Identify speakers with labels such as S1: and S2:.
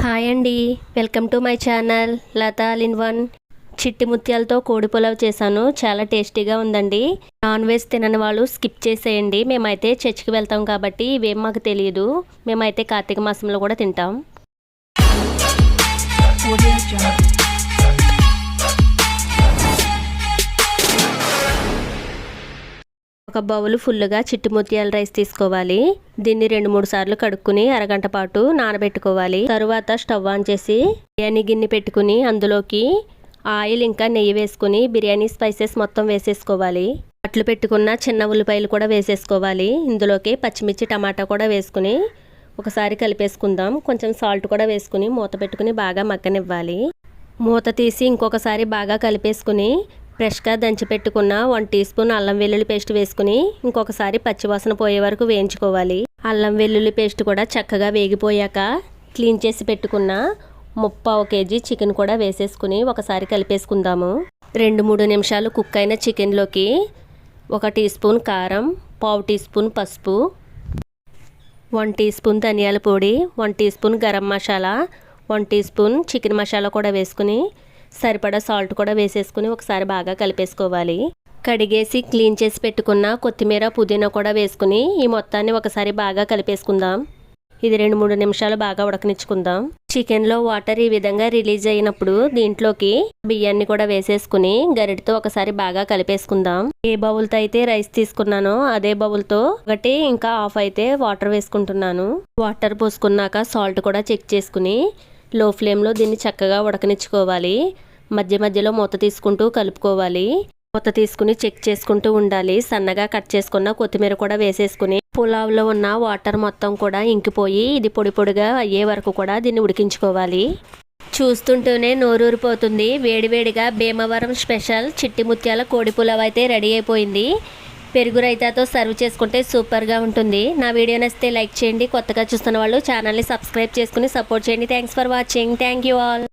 S1: Hi అండి. Welcome to my channel Latha in one చిట్టి ముత్యాలతో కోడి పులావ్ చేశాను. చాలా టేస్టీగా ఉందండి. నాన్ వెజ్ తినని వాళ్ళు స్కిప్ చేసేయండి. మేమైతే చర్చికి వెళ్తాం కాబట్టి ఇవేం మాకు తెలియదు. మేమైతే కార్తీక మాసంలో కూడా తింటాం. ఒక బౌల్ ఫుల్గా చిట్టి ముత్యాల రైస్ తీసుకోవాలి. దీన్ని రెండు మూడు సార్లు కడుక్కుని అరగంట పాటు నానబెట్టుకోవాలి. తరువాత స్టవ్ ఆన్ చేసి బిర్యానీ గిన్నె పెట్టుకుని అందులోకి ఆయిల్ ఇంకా నెయ్యి వేసుకుని బిర్యానీ స్పైసెస్ మొత్తం వేసేసుకోవాలి. అట్లు పెట్టుకున్న చిన్న ఉల్లిపాయలు కూడా వేసేసుకోవాలి. ఇందులోకి పచ్చిమిర్చి టమాటా కూడా వేసుకుని ఒకసారి కలిపేసుకుందాం. కొంచెం సాల్ట్ కూడా వేసుకుని మూత పెట్టుకుని బాగా మగ్గనివ్వాలి. మూత తీసి ఇంకొకసారి బాగా కలిపేసుకుని ఫ్రెష్గా దంచి పెట్టుకున్న వన్ టీ స్పూన్ అల్లం వెల్లుల్లి పేస్ట్ వేసుకుని ఇంకొకసారి పచ్చివాసన పోయే వరకు వేయించుకోవాలి. అల్లం వెల్లుల్లి పేస్ట్ కూడా చక్కగా వేగిపోయాక క్లీన్ చేసి పెట్టుకున్న ముప్పావు కేజీ చికెన్ కూడా వేసేసుకుని ఒకసారి కలిపేసుకుందాము. రెండు మూడు నిమిషాలు కుక్ అయిన చికెన్లోకి ఒక టీ స్పూన్ కారం పావు టీ స్పూన్ పసుపు వన్ టీ స్పూన్ ధనియాల పొడి one teaspoon garam masala one teaspoon chicken masala కూడా వేసుకుని సరిపడా సాల్ట్ కూడా వేసేసుకుని ఒకసారి బాగా కలిపేసుకోవాలి. కడిగేసి క్లీన్ చేసి పెట్టుకున్న కొత్తిమీర పుదీనా కూడా వేసుకుని ఈ మొత్తాన్ని ఒకసారి బాగా కలిపేసుకుందాం. ఇది రెండు మూడు నిమిషాలు బాగా ఉడకనిచ్చుకుందాం. చికెన్లో వాటర్ ఈ విధంగా రిలీజ్ అయినప్పుడు దీంట్లోకి బియ్యాన్ని కూడా వేసేసుకుని గరిటతో ఒకసారి బాగా కలిపేసుకుందాం. ఏ బౌల్తో అయితే రైస్ తీసుకున్నానో అదే బౌల్తో ఒకటి ఇంకా ఆఫ్ అయితే వాటర్ వేసుకుంటున్నాను. వాటర్ పోసుకున్నాక సాల్ట్ కూడా చెక్ చేసుకుని లో ఫ్లేమ్లో దీన్ని చక్కగా ఉడకనిచ్చుకోవాలి. మధ్య మధ్యలో మూత తీసుకుంటూ కలుపుకోవాలి. మూత తీసుకుని చెక్ చేసుకుంటూ ఉండాలి. సన్నగా కట్ చేసుకున్న కొత్తిమీర కూడా వేసేసుకుని పులావ్లో ఉన్న వాటర్ మొత్తం కూడా ఇంకిపోయి ఇది పొడి పొడిగా అయ్యే వరకు కూడా దీన్ని ఉడికించుకోవాలి. చూస్తుంటూనే నోరూరిపోతుంది. వేడివేడిగా భీమవరం స్పెషల్ చిట్టి ముత్యాల కోడి పులావ్ అయితే రెడీ అయిపోయింది. పెరుగు రైతాతో సర్వ్ చేసుకుంటే సూపర్గా ఉంటుంది. నా వీడియో నచ్చితే లైక్ చేయండి. కొత్తగా చూస్తున్న వాళ్ళు ఛానల్ని సబ్స్క్రైబ్ చేసుకుని సపోర్ట్ చేయండి. Thanks for watching thank you all